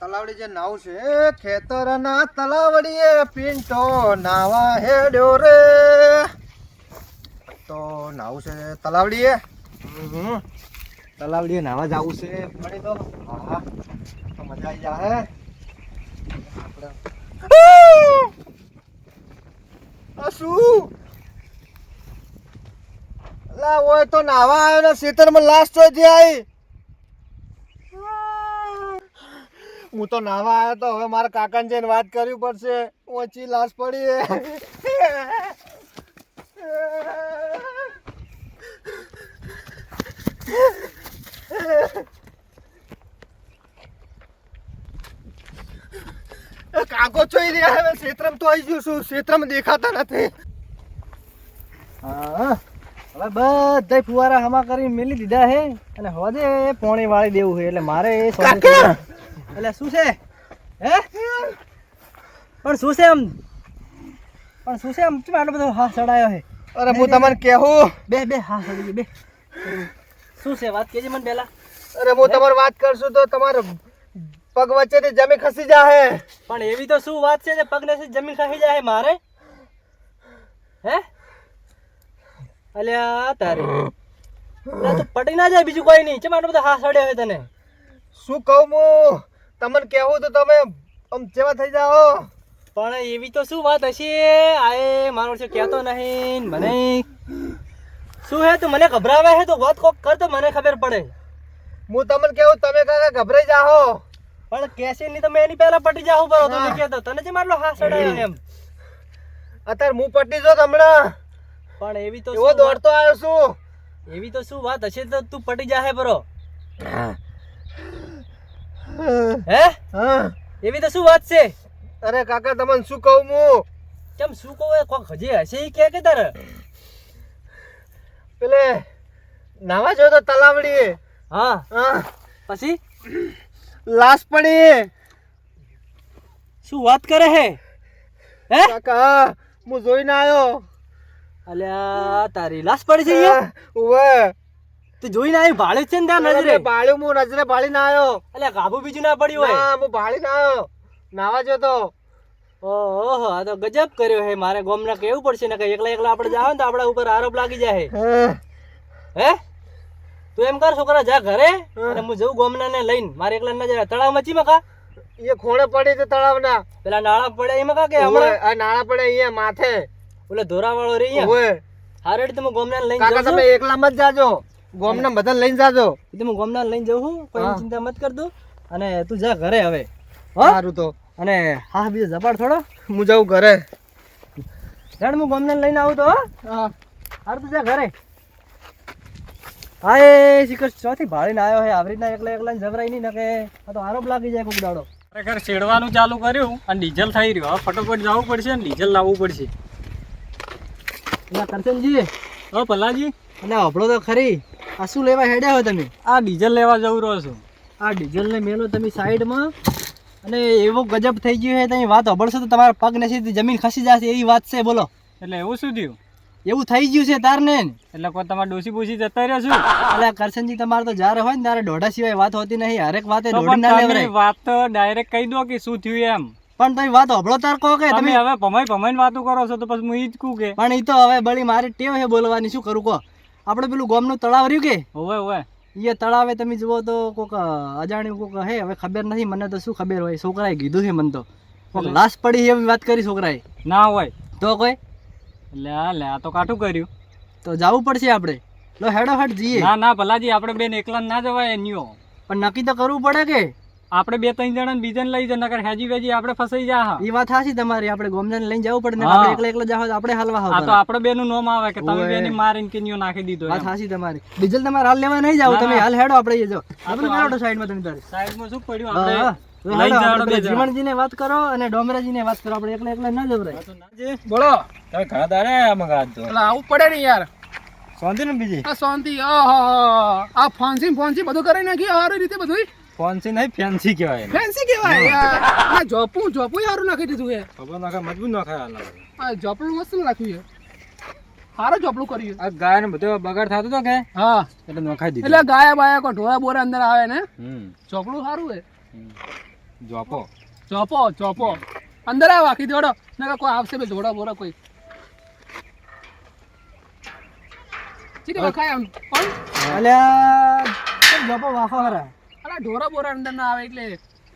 તલાવડી જે નાવ છે, ખેતરના તલાવડીએ પિંટો નાવા હેડ્યો રે. તો નાવ છે તલાવડીએ. તલાવડીએ નાવા જવું છે. પડી તો. હા, તો મજા આવી જાય આપણે શું? લા, ઓય તો નાવા આવ્યો ને ખેતરમાં લાસ્ટ તો આવી હું તો નાવા આવ્યો તો હવે મારા કાકાને જઈને વાત કરવી પડશે. ઓછી લાશ પડી કાકો જોઈ રહ્યા હવે ક્ષેત્રમાં તો આવી ગયું છું. શેત્રમ દેખાતા નથી. હા હવે બધા ફુવારા હમા કરી મેલી દીધા હે. અને હવે પોણી વાળી દેવું છે એટલે મારે એ! એટલે શું છે? હે? પણ શું છે આમ? પણ શું છે આમ? કેમ આટલો બધો હાથ ચડાયો છે? અરે હું તમને કહું બે બે હાથ ચડી ગયો બે. શું છે? વાત કેજે મને પહેલા. અરે હું તમારી વાત કરશું તો તમારે પગ વચ્ચેથી જમી ખસી જાય પણ એવી તો શું વાત છે જે પગને થી જમીન ખસી જાય મારે? હે? અલ્યા તારે. ના તું પડી ના જાય બીજું કોઈ નહીં. ચમ આટલો બધો હાથ ચડ્યો છે તને? શું કહું હું? તમને કહેવું તો તમે આમ જેવા થઈ જાઓ. પણ એવી તો શું વાત હશે? આએ મારો છે કહેતો નહીં મને શું હે તું? મને ગભરાવે હે તો? વાત કોક કર તો મને ખબર પડે. હું તમને કેવું તમે કાકા ગભરાઈ જાઓ. પણ કેસે નહીં તો મેં એની પહેલા પટી જાઉં પર તો કે કહેતો તને જે મારલો હા સડાયો એમ. અત્યારે હું પટી જો હમણાં. પણ એવી તો એવો દોડતો આવ્યો છું. એવી તો શું વાત હશે તો તું પટી જાહે બરો. હે? હા? એવી તો શું વાત છે? અરે કાકા તમને શું કહું હું? કેમ શું કહું એ? કોક હજી હશે ઈ કે કે તારે? પેલે નાવા જો તો તલાવડી. હા. હા. પછી? લાશ પડી. શું વાત કરે હે? હે? કાકા હું જોઈને આવ્યો અલ્યા તારી લાશ પડી છે ઉવે. તું જોઈને આવ્યું ભાડે છે ને ત્યાં નજરે? પાળ્યું હું નજરે પાડીને આવ્યો એટલે ગાભું બીજું ના પડ્યું હોય. હા હું પાડીને આવ્યો નાવા જો તો. ઓહો આ તો ગજબ કર્યો હે. મારે ગોમના કેવું પડશે ને કે એકલા એકલા આપણે જાવ ને તો આપણા ઉપર આરોપ લાગી જાય. હે. તું એમ કર છોકરા જા ઘરે અને હું જઉં ગોમના ને લઈને. મારે એકલા ના જાય. તળાવ મચી મકા? એ ખોણે પડી છે તળાવના. પેલા નાળા પડે એમાં કા કે હમણાં? આ નાળા પડે અહીંયા માથે. ઓલે ધોરા વાળો રે અહીંયા? ઉવે. તમે ગોમના લઈને કાકા તમે એકલા મત જાજો. ગોમને બધા લઈને જાજો. એ હું ગોમના લઈને જાઉં છું કોઈ હા. ચિંતા મત કરતો. અને તું જા ઘરે હવે. સારું તો. અને હા બીજો જપાડ થોડો. હું જાઉં ઘરે. જાણ હું ગોમને લઈને આવું તો હો. હા. હારું તું જા ઘરે. હા એ શિકર ચોથી ભાળીને આવ્યો હે આવી રીતના એકલા એકલા જબરાઈ નહીં નકે. આ તો આરોપ લાગી જાય કોક દાડો. ખરેખર શેડવાનું ચાલુ કર્યું અને ડીઝલ થઈ રહ્યું. હવે ફટોફટ જવું પડશે અને ડીઝલ લાવવું પડશે. ના કરશનજી. હવે ભલાજી અને હભળો તો ખરી. આ શું લેવા હેડ્યા હો તમે? આ ડીઝલ લેવા જવું રહો છો. આ ડીઝલને મેલો તમે સાઈડમાં. અને એવો ગજબ થઈ ગયો છે તમે વાત હભળશો તો તમારા પગ નથી જમીન ખસી જશે એવી વાત છે બોલો. એટલે એવું શું થયું? એવું થઈ ગયું છે તારને. એટલે કોઈ તમારે ડોસી બોસી જતા રહ્યો છું? એટલે કરશનજી તમારે તો જ્યારે હોય ને તારે દોઢા સિવાય વાત હોતી નહીં. હરેક વાતે તો ના લેવરાય. વાત તો ડાયરેક્ટ કહી દો કે શું થયું એમ. પણ તમે વાત હભળો તાર કહો કે તમે તમે હવે ભમાઈ ભમાઈને વાતો કરો છો તો પછી હું ઈ જ કહું કે પણ એ તો હવે બળી મારી ટેવ છે બોલવાની શું કરું કહો? આપણે પેલું ગોમનું તળાવ રહ્યું કે? હોવે હોવે. એ તળાવે તમે જુઓ તો કોક અજાણ્યું કોક હે. હવે ખબર નથી મને તો શું ખબર હોય? છોકરાએ કીધું છે મને તો. કોક લાશ પડી એવી વાત કરી છોકરાએ. ના હોય. તો કોઈ? લે લે આ તો કાઠું કર્યું. તો જવું પડશે આપણે. લો હેડો હેડ જઈએ. ના ના ભલાજી આપણે બેન એકલા ના જવાય એનીઓ પણ નક્કી તો કરવું પડે કે? આપણે બે ત્રણ જણા બીજાને લઈ જાય નકર હેજી વેજી આપણે ફસાઈ જા હા. એ વાત હાસી તમારી આપણે ગોમદાને લઈને જવું પડે ને આપણે એકલા એકલા જાવ આપણે હાલવા આ તો આપણે બેનું નોમ આવે કે તમે બેની મારીને કિનિયો નાખી દીધો વાત હાસી તમારી. ડીઝલ તમારે હાલ લેવા નહીં જાવ તમે હાલ હેડો આપણે જો આપણે મેળો સાઈડમાં તમે તારે. સાઈડમાં શું પડ્યું? આપણે હા. વાત કરો અને ડોમરાજીને વાત કરો. આપણે એકલા એકલા ન જવરાય. બોલો. તમે ઘણા દાડે મગા તો એટલે આવું પડે ને યાર. શાંતિ ને બીજી? આ શાંતિ આ ફોન્સી ફોન્સી બધું કરી નાખી સારી રીતે બધું ફોન્સી નહીં ફેન્સી કહેવાય ફેન્સી કહેવાય. આ જોપું જોપું સારું નાખી દીધું છે. ખબર નાખે મજબૂત નાખે આ જોપડું મસ્ત નાખ્યું છે. સારું જોપડું કર્યું આ ગાય ને બધો બગાડ થતો તો કે? હા. એટલે નખાઈ દીધું. એટલે ગાયા બાયા કોઈ ઢોળા બોરા અંદર આવે ને ચોપડું સારું છે. જોપો ચોપો ચોપો અંદર આવ આખી દોડો. નકર કોઈ આવશે બે દોડો બોરા કોઈ. ચીટી વખાય આમ. પણ અલ્યા જોપો વાખો હરા ઢોરા બોરા અંદર ના આવે એટલે.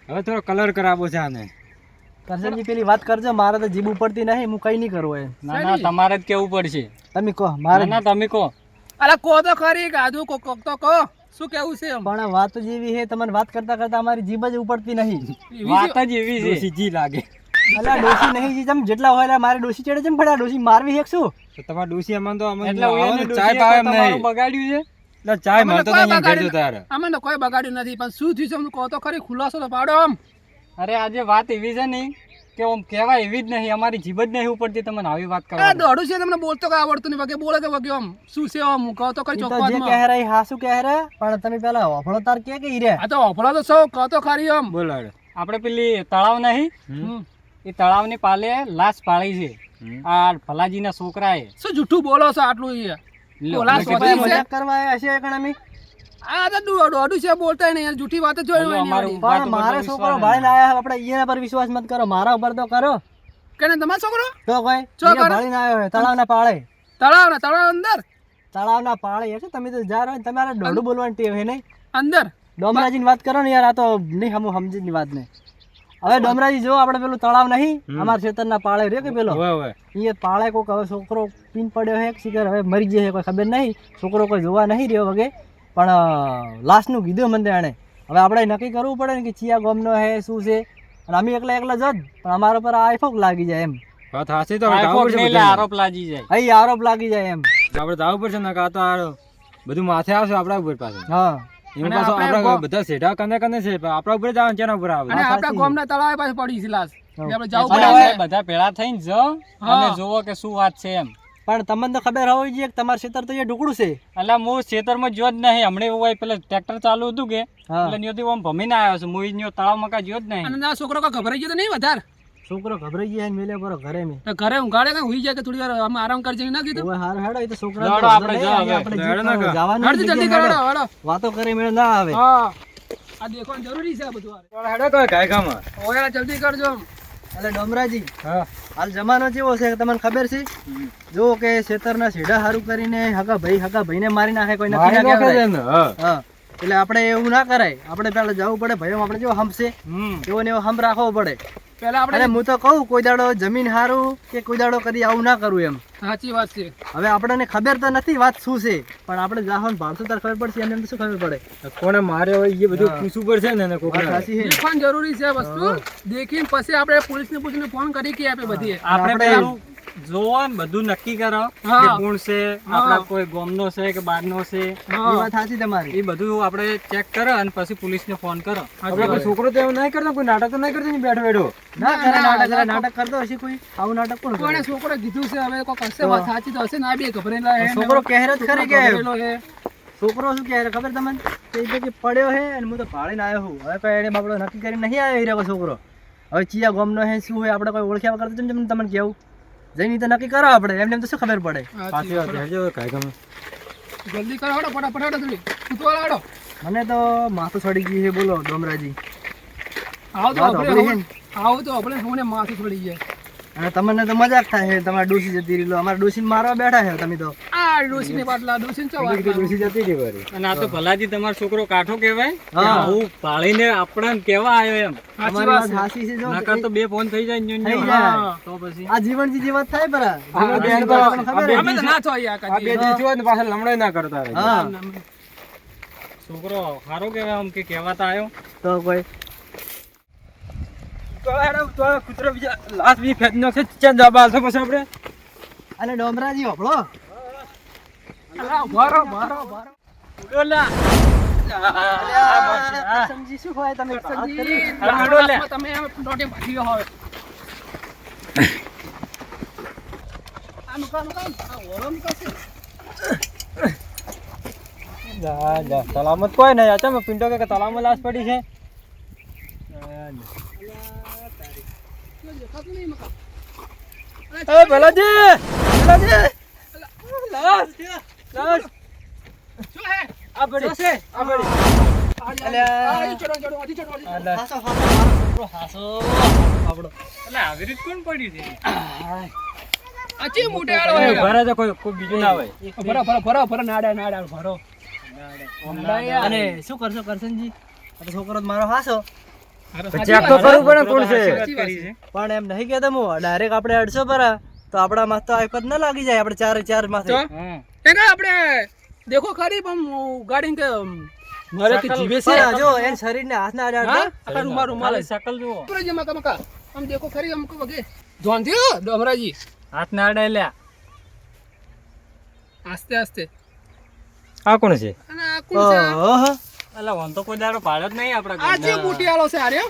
હવે થોડો કલર કરાવો છે આને. કરશનજી પેલી વાત કરજો મારે તો જીભ ઉપડતી નહીં હું કઈ નહીં કરવું એ ના ના તમારે જ કેવું પડશે. તમે કહો મારે ના ના તમે કહો. અલા કહો તો ખરી ગાધું કોક કોક તો કહો. શું કેવું છે પણ વાત જેવી છે તમને વાત કરતા કરતા અમારી જીભ જ ઉપડતી નહીં. વાત જ એવી છે. સીધી લાગે. અલા ડોસી નહીં જી તમે જેટલા હોય એટલે મારે ડોસી ચડે છે ને આ ડોસી મારવી એક શું? તમારે ડોસી અમને તો અમને એટલે ચાય ભાવે નહીં. બગાડ્યું છે. એટલે ચાય અમને મળતો કોઈ નહીં ઘેર બગાડ્યું જતા અમે તો કોઈ બગાડ્યું નથી પણ શું થયું છે અમને કહો તો ખરી ખુલાસો તો પાડો આમ. અરે આજે વાત એવી છે નહીં કે આમ કહેવાય એવી જ નહીં અમારી જીભ જ નહીં ઉપડતી તમને આવી વાત આ કરવા દોડું છે તમને બોલતો કઈ આવડતું નહીં વગે બોલે કે વગે આમ. શું છે આમ? કહો તો ખરી ચોકવા જે કહે રહી હા શું કહે રે પણ તમે પેલા ઓફળો તાર કે કે રે? આ તો ઓફળો તો સૌ કહો તો ખરી આમ. બોલો હેડો. આપણે પેલી તળાવ નહીં હમ. એ તળાવની પાલે લાશ પાળી છે. આ ભલાજીના છોકરાએ. શું જૂઠું બોલો છો આટલું ઈ લો, બોલા મેં સો કીધું, છે? મજાક કરવા આયા હશે એકણ અમે? આ તો દોડું છે બોલતા નહીં. યાર જૂઠી વાત જ હોય અમારું નહીં વાત પણ ઉપર છોકરો વિશ્વાસ ભાળીને આયા આપણે ઈના પર વિશ્વાસ મત કરો મારા ઉપર તો કરો. કેને તમારો છોકરો? તો કોઈ ચો ઈને કરે? ભાળીને આવ્યો તળાવના પાળે. તળાવ ને તળાવ અંદર? તળાવના પાળે હશે તમે તો જા તમારે ડોડું બોલવાની ટેવ હે નહીં. અંદર? ડોમરાજીની વાત કરો ને યાર આ તો નહીં હમ સમજી ની વાત ને હવે ડોમરાજી જો આપણે પેલું તળાવ નહીં અમારા ખેતરના પાળે રે કે પેલો? એ પાળે કોક હવે છોકરો પીન પડ્યો છે કે હવે મરી જશે કોઈ ખબર નહીં. છોકરો કોઈ જોવા નહીં રહ્યો વગે. પણ લાસ્ટનું કીધું મને એણે. હવે આપણે નક્કી કરવું પડે ને કે ચિયા ગોમનો હે શું છે? અને અમે એકલા એકલા જત પણ અમારા પર આઈફોક લાગી જાય એમ. વાત હાસી તો. આરોપ લાગી જાય. અહીં આરોપ લાગી જાય એમ. આપણે જવું પડશે ને કાં તો આ બધું માથે આવશે આપણા ઉપર પાસે હા. આપડા પાછું આપણા બધા સેઢા કને કને છે પણ આપણા ઉપર જવાનું આવે ઉપર આવે. અને આપણા ગામના તળાવે પાસે પડી છે લાશ. આપણે જવું પડે બધા ભેળા થઈને જો અને જોવો કે શું વાત છે એમ. પણ તમને તો ખબર હોવી જોઈએ કે તમારું ખેતર તો એ ઢુકડું છે. એટલે હું ખેતરમાં જો જ નહીં. હમણાં એવું હોય પેલા ટ્રેક્ટર ચાલુ હતું કે એટલે ત્યાંથી આમ ભમીને આવ્યો છું. હું ઈ તળાવ મકા જો જ નહીં. અને ના છોકરો કોઈ ગભરાઈ ગયો તો નહીં વધારે? છોકરો ગભરાઈ ગયા ને મેલે બરો ઘરે મે. તો ઘરે ઊંઘાડે કે હુઈ જાય કે થોડી વાર આમ આરામ કરજે ના કીધું? ઓય હાર હેડો એ તો છોકરા હેડો આપણે. આપણે હેડો જવાનું જલ્દી કરો હેડો. વાતો કરે મેળ ના આવે. હા. આ દેખવાનું જરૂરી છે આ બધું હેડો તો કાય કામ ઓય જલ્દી કરજો એટલે ડોમરાજી હા. હાલ જમાનો કેવો છે તમને ખબર છે? જો કે ખેતરના સીધા સારું કરીને હગા ભાઈ હગા ભાઈને મારી નાખે કોઈ નક્કી ના કહેવાય. ને? એટલે આપણે એવું ના કરાય. આપણે પેલા જવું પડે ભાઈઓ આપણે જેવો હમશે એવો ને એવો હમ રાખવો પડે. અને આપણે હું તો કહું કોઈ દાડો જમીન હારું કે કોઈ દાડો કદી આવું ના કરું એમ. સાચી વાત છે. હવે આપણને ખબર તો નથી વાત શું છે પણ આપણે જાહોન ભાડતો તાર ખબર પડશે એમને શું ખબર પડે? કોને મારે હોય એ બધું. પૂછવું પડશે ને એને કોઈ સાચી છે. પણ જરૂરી છે વસ્તુ. દેખીને પછી આપણે પોલીસને પૂછીને ફોન કરી કે આપે બધી આપણે પેલું જોવો બધું નક્કી કરો. કે કોણ છે આપણા કોઈ ગોમનો છે કે બહારનો છે એ વાત સાચી તમારી. એ બધું આપણે ચેક કરો અને પછી પોલીસને ફોન કરો. આપણે કોઈ છોકરો તો એવું નહીં કરતો કોઈ નાટક તો નહીં કરતો ને બેઠો બેઠો. ના કરે નાટક કરે નાટક કરતો હશે કોઈ? આવું નાટક પણ કોણે છોકરો કીધું છે હવે કોઈ વાત સાચી તો હશે ના બે ગભરેલા હે છોકરો કહેર જ ખરી કે છોકરો શું કહે ખબર તમને? તે કે પડ્યો હે અને હું તો ભાળીને આવ્યો હું હવે કઈ એને બાપડો નક્કી કરીને નહીં આવ્યો રહ્યો છોકરો. હવે ચિયા ગોમનો હે શું હોય આપણે કોઈ ઓળખ્યા વગર તો તમને કેવું જઈને તો નક્કી કરો આપણે. એમને એમ તો શું ખબર પડે? સાચી વાત. હેડજો ગમે જલ્દી કરો હડો ફટાફટ હડો થોડી ઉતવાળ હડો મને તો માથું સડી ગયું છે બોલો ડોમરાજી. આવો તો આપણે આવો તો આપણે મને માથું છડી જાય અને તમને તો મજાક થાય છે તમારા ડોસી જતી રહી લો. અમારે ડોસીને મારવા બેઠા છે તમે તો. આ ડોસીને પાટલા ડોસીને ચો વાત ડોસી જતી રહી વળી. અને આ તો ભલાજી તમારો છોકરો કાઠો કહેવાય હા. હું પાળીને આપણને કેવા આવ્યો એમ. સાચી વાત. સાચી છે. જો. નકર તો બે ફોન થઈ જાય ન્યુ ન્યુ હા. તો પછી. આ જીવન જી વાત થાય પરા. આ તો- આ. અમે તો ના છો અહીંયા આ બે દી છો ને પાછા લમણાઈ ના કરતા રહે. હા. છોકરો સારો કહેવાય આમ કે કહેવાતા આવ્યો. તો કોઈ તો કૂતરો બીજા લાશ બી ફેંકી નાખશે, ચેન જવાબ આવશે પછી આપણે. અને ડોમરાજી હોભળો. મારો મારો રહો. સમજી શું હોય તમે તમે ભાગી જા, સલામત કોઈ નહીં. અચામ પિંટો કે તલામાં લાશ પડી છે કેવું દેખાતું નહીં મુકા. એ ભલાજી! ભલાજી! લાશ! લાશ! શું હે? આ પડ્યું છે? આ ચી મોટે આળો હે ભરે તો કોઈ કોઈ બીજું ના હોય. ભરો ભરો ભરો ભરો નાડા નાડા ભરો. અને શું કરશો કરશનજી? આ તો છોકરો તો મારો હાસો. ચેક તો કરવું પડે કોણ છે? પણ એમ નહીં કહેતો હું ડાયરેક્ટ આપણે અડસો પર તો આપણા માં તો આઈપદ ના લાગી જાય આપણે ચાર ચાર માથે. આપણે દેખો ખરી પણ ગાડી કે મારે કે જીવે છે. જો એન શરીરને હાથ ના આડા. આખા રૂમાલ રૂમાલ ખાલી શકલ જુઓ. ઉપર જે મકા મકા આમ દેખો ખરી આમ કો વગે જોન થયો ડોમરાજી. હાથ ના આડા લ્યા. આસ્તે આસ્તે. આ કોણ છે? અને આ કોણ છે? ઓહો. એટલે ઓન તો કોઈ દાડો પાડ્યો જ નહીં આપણા આ જે મોટી આળો છે આર્યો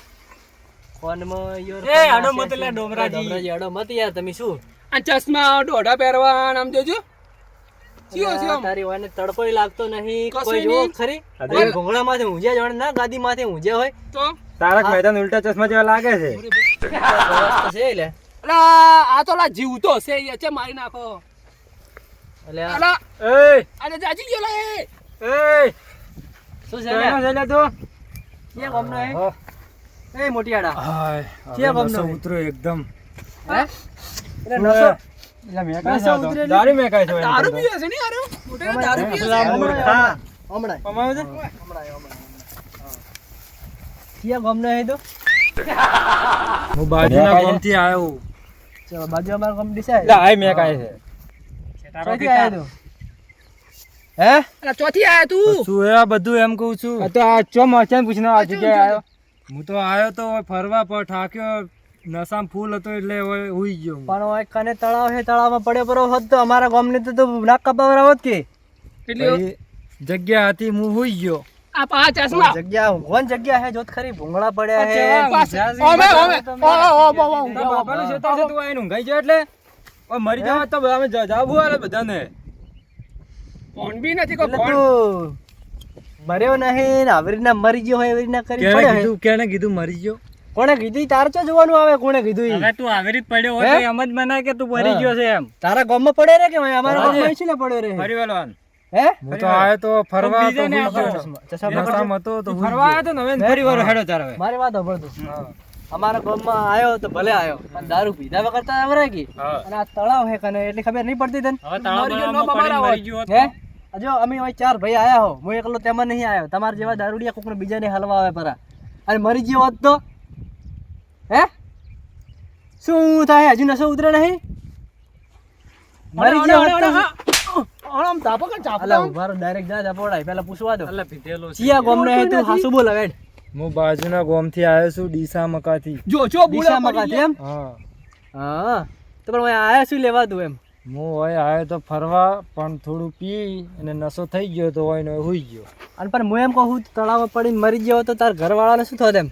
ફોનમાં યોર એ, આડો મત લે, ડોમરાજી. ડોમરાજી આડો મત યાર તમે શું? આ ચશ્મા ડોડા પહેરવા આમ જોજો. તારી વાને તડકો લાગતો નહીં. કોઈ જો. ખરી? કોઈ ભૂંગળામાંથી ઊંઝ્યા જણ ના ગાદીમાંથી ઊંઝ્યા હોય. તો? તારક મહેતા ઉલટા ચશ્મા જેવા લાગે છે. છે લે અલા આ તો લા જીવતો છે એ છે મારી નાખો. એટલે અલા એ! અરે જાજી ગયો લે એ! શું છે લે? તું. ક્યાં ગામનો હે? હાય ક્યાં ગામનો ઉતરો એકદમ. હે? એટલે નસો એટલે મેં નસો ઉતરેલી? દારૂ મેં કાંઈ છે દારૂ પીવે છે નહીં આર્યો મોટે દારૂ પીવે છે હમણાં, હમણાં, કમાવે છે? હમણાં, હમણાં. ક્યાં ગામનો હે તો? હું બાજુના ગામથી આવ્યો. બાજુ અમારો ગામ ડીસાય. એટલે આય મેં કાંઈ છે. ક્યાંથી આયા તું? હે અલા ચોથી આયો તું શું એ આ બધું એમ કહું છું તો આ ચો મચાન પૂછનો આ જગ્યાએ આયો હું તો આયો તો ફરવા પર ઠાક્યો નસામ ફૂલ હતો એટલે હુઈ ગયો પણ ઓય કને તળાવ હે તળાવમાં પડ્યો પરો હોત તો અમારા ગામને તો તો નાક કપાવરા હોત કે એટલે જગ્યા હતી હું હુઈ ગયો આ પા ચશ્મા જગ્યા કોણ જગ્યા હે જોત ખરી ભૂંગળા પડ્યા હે ઓમે ઓમે ઓ ઓ ઓ ઓ તારા બાપાનું ખેતર છે તું આઈને ઊંઘાઈ ગયો એટલે મરી જવા તો બધા જાવું હાલે બધાને ફોન બી નથી કો ફોન? મર્યો નહીં ને આવી રીતના મરી ગયો હોય એવી રીતના કરી પડ્યો કીધું કેને કીધું મરી ગયો? કોણે કીધું? તાર ચો જોવાનું આવે કોણે કીધું હવે તું આવી રીત પડ્યો હોય એમ જ મનાય કે તું મરી ગયો છે એમ. તારા ગામમાં પડે રે કે ભાઈ? અમારા હા, ગામમાં છે. ને પડ્યો રે? ફરી વેલવાન હે? હું તો આયો તો ફરવા તો પકડજો. હતો તો ફરવા આયો તો નવે ફરી વાર હેડો તાર હવે. મારી વાત સાંભળ તું. અમારા ગામમાં આયો તો ભલે આયો પણ દારૂ પીધા વગર તો આવરાય કે અને આ તળાવ હે કને એટલી ખબર નહીં પડતી તને? હવે મરી ગયો, તાળા નો બમાડા હોય. મરી ગયો હે? જો અમે હવે ચાર ભાઈ આયા હો. હું એકલો તેમાં નહીં આવ્યો તમારા જેવા દારૂડિયા કોકને બીજાને હલવા આવે પરા. અને મરી ગયો હોત તો. હે? શું થાય? હજુ નસો ઉતરે નહીં? મરી ગયો હોત તો. આમ તાપો કે ચાપો અલા ઊભા ડાયરેક્ટ જા જા પહેલા પૂછવા દો. એટલે પીધેલો છે. ચિયા ગામનો હે તું? હાસુ બોલ હવે. હું બાજુના ગામથી આવ્યો છું ડીસા મકાથી. જો જો બુડા દિશામાં કાંથી એમ? હા. હા. તો પણ આયા છું લેવા દઉં એમ? હું હોય આવ્યો તો ફરવા પણ થોડું પી અને નશો થઈ ગયો તો હોય ને હુઈ ગયો. અને પણ હું એમ કહું તળાવમાં પડીને મરી ગયો તો તાર ઘરવાળાને શું થત એમ?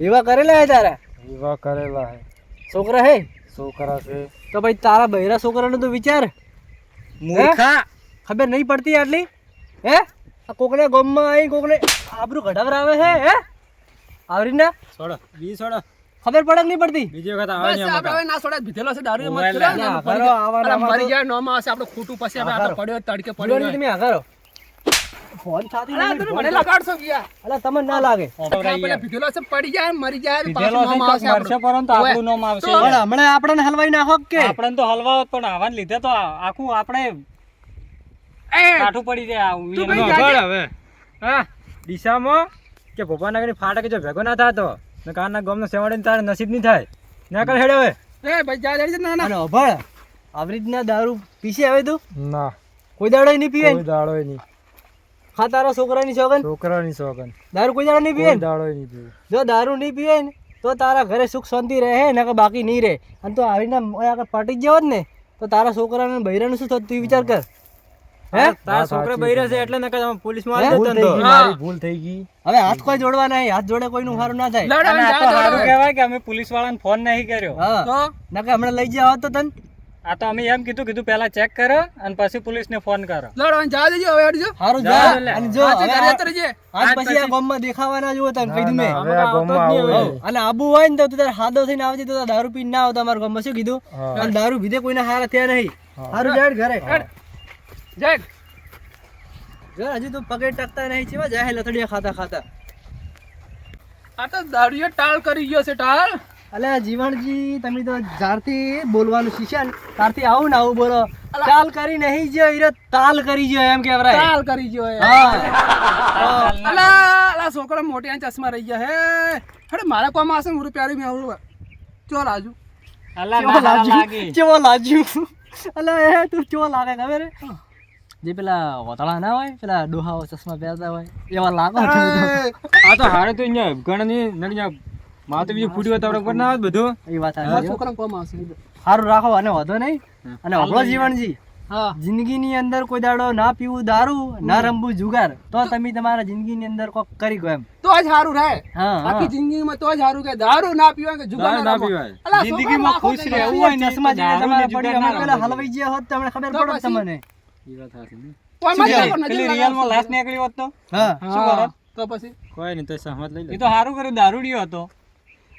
એવા કરેલા હે તારા? વિવાહ કરેલા હે. છોકરા હે? છોકરા છે. તો ભાઈ તારા બૈરા છોકરાનો તો વિચાર? મૂર્ખા? ખબર નહીં પડતી આટલી? હે? આ કોકને ગમમાં આવી કોકને આબરૂ ઘટાવરાવે હે હે? આવરી ના છોડો બી છોડો ખબર પડે નહીં પડતી? બીજી વખત આવે નહીં આપણે હવે ના છોડા ભીધેલો છે દારૂ મત કરો. ને, ના. આવા મરી જાય નોમાં આવશે આપણે ખોટું પછી આપણે આ પડ્યો તડકે પડ્યો નહીં તમે આગળ. ફોન થાતી અલા, તમે મને લગાડશો ગયા અલા તમને ના લાગે. આપણે ભીધેલો છે પડી જાય મરી જાય પીધેલો પાછું નોમ આવશે છે મરશે આપણું. પરંતુ આપણું. નામ આવશે. પણ હમણાં આપણને હલવાઈ નાખો કે? આપણે તો હલવા પણ આવાને લીધે તો આખું આપણે એ, કાઠું પડી જાય આ તું હવે. હા. દિશામાં કે ભોપાનગરની ફાટક જો ભેગો ના થતો? ને કારના ગામનો સેવાડીને તારે નસીબ નહીં થાય. ના કર હેડે હવે. એ ભાઈ જા, જા, જા, ના, ના. અને અભળ આવી રીતના દારૂ પીશે આવે તું? ના. કોઈ દાડો નહીં પીવે? કોઈ દાડો નહીં. ખા તારા છોકરાની સોગન છોકરાની સોગન દારૂ કોઈ દાડો નહીં પીવે? દાડો નહીં પીવે. જો દારૂ નહીં પીવે ને તો તારા ઘરે સુખ શાંતિ રહે ને કે બાકી નહીં રહે. અને તો આવી રીતના આગળ પાટી જ જવો જ ને. તો તારા છોકરાને બૈરાનું શું થતું તું વિચાર કર. હે? તારા છોકરા બૈરા છે એટલે નકર તમે પોલીસમાં હે? આવી ભૂલ જતો થઈ ગઈ ને તો. મારી, ભૂલ થઈ ગઈ. હવે હાથ કોઈ જોડવા નહીં હાથ જોડે કોઈનું સારું ના થાય. લડ, આ તો જા, કહેવાય કે અમે પોલીસ વાળાને ફોન નહીં કર્યો. તો? ના હમણાં લઈ જાવ તો તને. આ તો અમે એમ કીધું કીધું પહેલા ચેક કરો અને પછી પોલીસને ફોન કરો. લડ, હવે જા દેજો, હવે હેડજો. સારું જા, જા અને જો આજે હવે ઘરે આ- જતો રહેજે. આજ પછી આ ગામમાં દેખાવાના તને હવે આ આવું. અને આબુ હોય ને તો તું તારે હાદો થઈને આવજે તો દારૂ પીને ના આવતો અમારા ગામમાં. શું કીધું? અને દારૂ પીધે કોઈને હારા થયા નહીં. હારું ઘરે. જા. જો હજુ તું પગે ટકતા નહીં છે જાય લથડિયા ખાતા ખાતા. આ તો દારૂએ ટાળ કરી ગયો છે ટાળ. અલે જીવણજી તમે તો જ્યારથી બોલવાનું શીખ્યા ને ત્યારથી આવું ને આવું બોલો. તાલ કરી નહીં જો ઈરો તાલ કરી જો એમ કેવરાય તાલ કરી જો. હા. અલા અલા છોકરો મોટી ચશ્મા રહી ગયા હે. હડે મારા કોમ આસે હું પ્યારી મે આવું ચો રાજુ કેવો લાગ્યું ચો લાજુ? અલે એ તું ચો લાગે ખબર હે? જે પેલા વતળા ના હોય પેલા ડોહાઓ ચશ્મા પહેરતા હોય એવા લાગો આ તો હારે તો અહીંયા ઘણા ની અહીંયા માથે બીજું ફૂટ્યું હોય તો આપણે ના આવે બધું. એ વાત કોમ આવશે. સારું રાખો અને વધો નહીં. અને હમણાં જીવનજી. હા. જિંદગીની અંદર કોઈ દાડો ના પીવું દારૂ ના રમવું જુગાર તો તમે તમારા જિંદગીની અંદર કોક કરી ગયો એમ. તો જ સારું રહે. આખી જિંદગીમાં તો જ સારું કે દારૂ ના પીવાય કે જુગાર ના. પીવાય. જિંદગીમાં ખુશ રહેવું હોય ને ચશ્મા તો જેવા તમારા પડી અમે પેલા હલવાઈ ગયા હોત તમને ખબર તો પડે તમને. કોઈ નહીં લઈ તો સારું કર્યું દારૂડિયો હતો.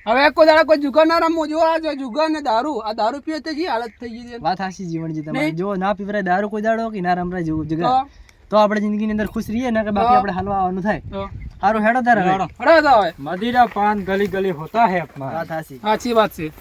હવે એક કોઈ જુગાર ના રમવો જો જુગાર ને દારૂ દારૂ પીએ તો શી હાલત થઈ ગઈ છે? વાત હાસી તમારી. જો ના પીવરાય દારૂ કોઈ દાડો કે ના રમરાય જેવું જુગાર. તો? જિંદગી ની અંદર ખુશ રહીએ ને કે બાકી આપડે હાલવા આવવાનું થાય. હારું હેડો તારે હેડો. મદીરા પાન ગલી ગલી હોતા હે અપમાન. વાત છે.